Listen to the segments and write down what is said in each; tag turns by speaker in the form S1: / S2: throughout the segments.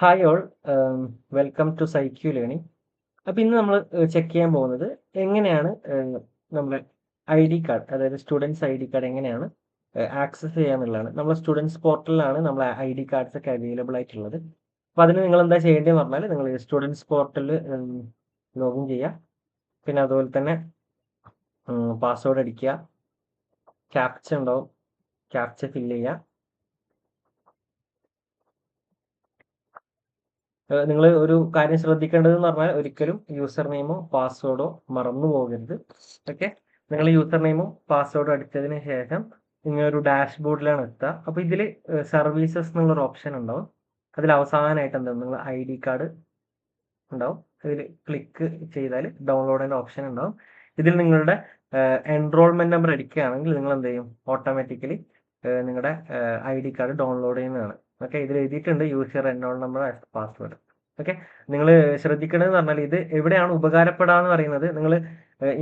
S1: Hi all welcome to PsyQ learning അപ്പോൾ ഇന്ന് നമ്മൾ ചെക്ക് ചെയ്യാൻ പോകുന്നത് എങ്ങനെയാണ് നമ്മുടെ ഐ ഡി കാർഡ് അതായത് സ്റ്റുഡൻസ് ഐ ഡി കാർഡ് എങ്ങനെയാണ് ആക്സസ് ചെയ്യാന്നുള്ളതാണ് നമ്മൾ സ്റ്റുഡൻസ് പോർട്ടലിലാണ് നമ്മൾ ഐ ഡി കാർഡ്സ് ഒക്കെ അവൈലബിൾ ആയിട്ടുള്ളത്. അപ്പോൾ അതിന് നിങ്ങൾ എന്താ ചെയ്യേണ്ടതെന്ന് പറഞ്ഞാൽ നിങ്ങൾ സ്റ്റുഡൻസ് പോർട്ടലിൽ ലോഗിൻ ചെയ്യുക പിന്നെ അതുപോലെ തന്നെ പാസ്വേഡ് അടിക്കുക. ക്യാപ്ച ഉണ്ടാവും. ക്യാപ്ച ഫില്ല് ചെയ്യുക നിങ്ങൾ ഒരു കാര്യം ശ്രദ്ധിക്കേണ്ടതെന്ന് പറഞ്ഞാൽ ഒരിക്കലും യൂസർ നെയിമോ പാസ്വേഡോ മറന്നു പോകരുത്. ഓക്കെ നിങ്ങൾ യൂസർ നെയിമോ പാസ്വേഡോ അടിച്ചതിന് ശേഷം നിങ്ങൾ ഒരു ഡാഷ്ബോർഡിലാണ് എത്തുക അപ്പോൾ ഇതിൽ സർവീസസ് എന്നുള്ളൊരു ഓപ്ഷൻ ഉണ്ടാവും. അതിൽ അവസാനമായിട്ട് എന്താ നിങ്ങൾ ഐ ഡി കാർഡ് ഉണ്ടാവും. ഇതിൽ ക്ലിക്ക് ചെയ്താൽ ഡൗൺലോഡിന്റെ ഓപ്ഷൻ ഉണ്ടാവും. ഇതിൽ നിങ്ങളുടെ എൻറോൾമെന്റ് നമ്പർ അടിക്കുകയാണെങ്കിൽ നിങ്ങൾ എന്ത് ചെയ്യും? ഓട്ടോമാറ്റിക്കലി നിങ്ങളുടെ ഐ ഡി കാർഡ് ഡൗൺലോഡ് ചെയ്യുന്നതാണ്. ഓക്കെ ഇതിൽ എഴുതിയിട്ടുണ്ട് user enrol number as password okay നിങ്ങൾ ശ്രദ്ധിക്കേണ്ടതെന്ന് പറഞ്ഞാൽ ഇത് എവിടെയാണ് ഉപകാരപ്പെടാന്ന് പറയുന്നത്. നിങ്ങൾ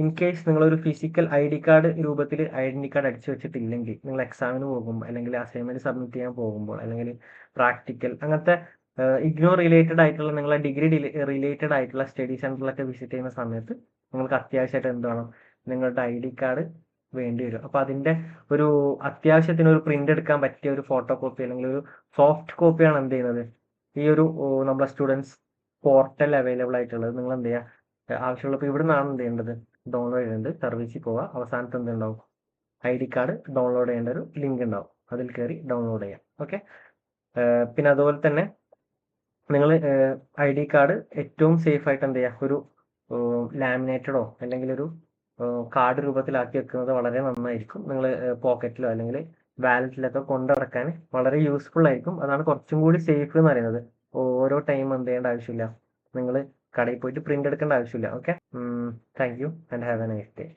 S1: ഇൻ കേസ് നിങ്ങളൊരു ഫിസിക്കൽ ഐ ഡി കാർഡ് രൂപത്തിൽ ഐഡന്റി കാർഡ് അടിച്ചു വെച്ചിട്ടില്ലെങ്കിൽ നിങ്ങൾ എക്സാമിന് പോകുമ്പോൾ അല്ലെങ്കിൽ അസൈൻമെന്റ് സബ്മിറ്റ് ചെയ്യാൻ പോകുമ്പോൾ അല്ലെങ്കിൽ പ്രാക്ടിക്കൽ അങ്ങനത്തെ ഇഗ്നോ റിലേറ്റഡ് ആയിട്ടുള്ള നിങ്ങളെ ഡിഗ്രി റിലേറ്റഡ് ആയിട്ടുള്ള സ്റ്റഡി സെന്ററിലൊക്കെ വിസിറ്റ് ചെയ്യുന്ന സമയത്ത് നിങ്ങൾക്ക് അത്യാവശ്യമായിട്ട് എന്ത് വേണം? നിങ്ങളുടെ ഐ ഡി കാർഡ് വേണ്ടി വരും അപ്പൊ അതിന്റെ ഒരു അത്യാവശ്യത്തിന് ഒരു പ്രിന്റ് എടുക്കാൻ പറ്റിയ ഒരു ഫോട്ടോ കോപ്പി അല്ലെങ്കിൽ ഒരു സോഫ്റ്റ് കോപ്പിയാണ് എന്ത് ചെയ്യുന്നത്? ഈ ഒരു നമ്മളെ സ്റ്റുഡൻസ് പോർട്ടൽ അവൈലബിൾ ആയിട്ടുള്ളത് നിങ്ങൾ എന്ത് ചെയ്യുക ആവശ്യമുള്ളപ്പോൾ ഇവിടെ നിന്നാണ് എന്ത് ചെയ്യേണ്ടത്? ഡൗൺലോഡ് ചെയ്യേണ്ടത്. സർവീസിൽ പോവുക അവസാനത്ത് എന്തുണ്ടാവും ഐ ഡി കാർഡ് ഡൗൺലോഡ് ചെയ്യേണ്ട ഒരു ലിങ്ക് ഉണ്ടാവും. അതിൽ കയറി ഡൗൺലോഡ് ചെയ്യാം. ഓക്കെ? പിന്നെ അതുപോലെ തന്നെ നിങ്ങൾ ഐ ഡി കാർഡ് ഏറ്റവും സേഫ് ആയിട്ട് എന്ത് ചെയ്യുക ഒരു ലാമിനേറ്റഡോ അല്ലെങ്കിൽ ഒരു കാർഡ് രൂപത്തിലാക്കി വെക്കുന്നത് വളരെ നന്നായിരിക്കും. നിങ്ങൾ പോക്കറ്റിലോ അല്ലെങ്കിൽ വാലറ്റിലൊക്കെ കൊണ്ടുനടക്കാൻ വളരെ യൂസ്ഫുൾ ആയിരിക്കും. അതാണ് കുറച്ചും കൂടി സേഫ് എന്ന് പറയുന്നത്. ഓരോ ടൈം എന്ത് ചെയ്യേണ്ട ആവശ്യമില്ല. നിങ്ങൾ കടയിൽ പോയിട്ട് പ്രിന്റ് എടുക്കേണ്ട ആവശ്യമില്ല. Okay? Thank you. And have a nice day.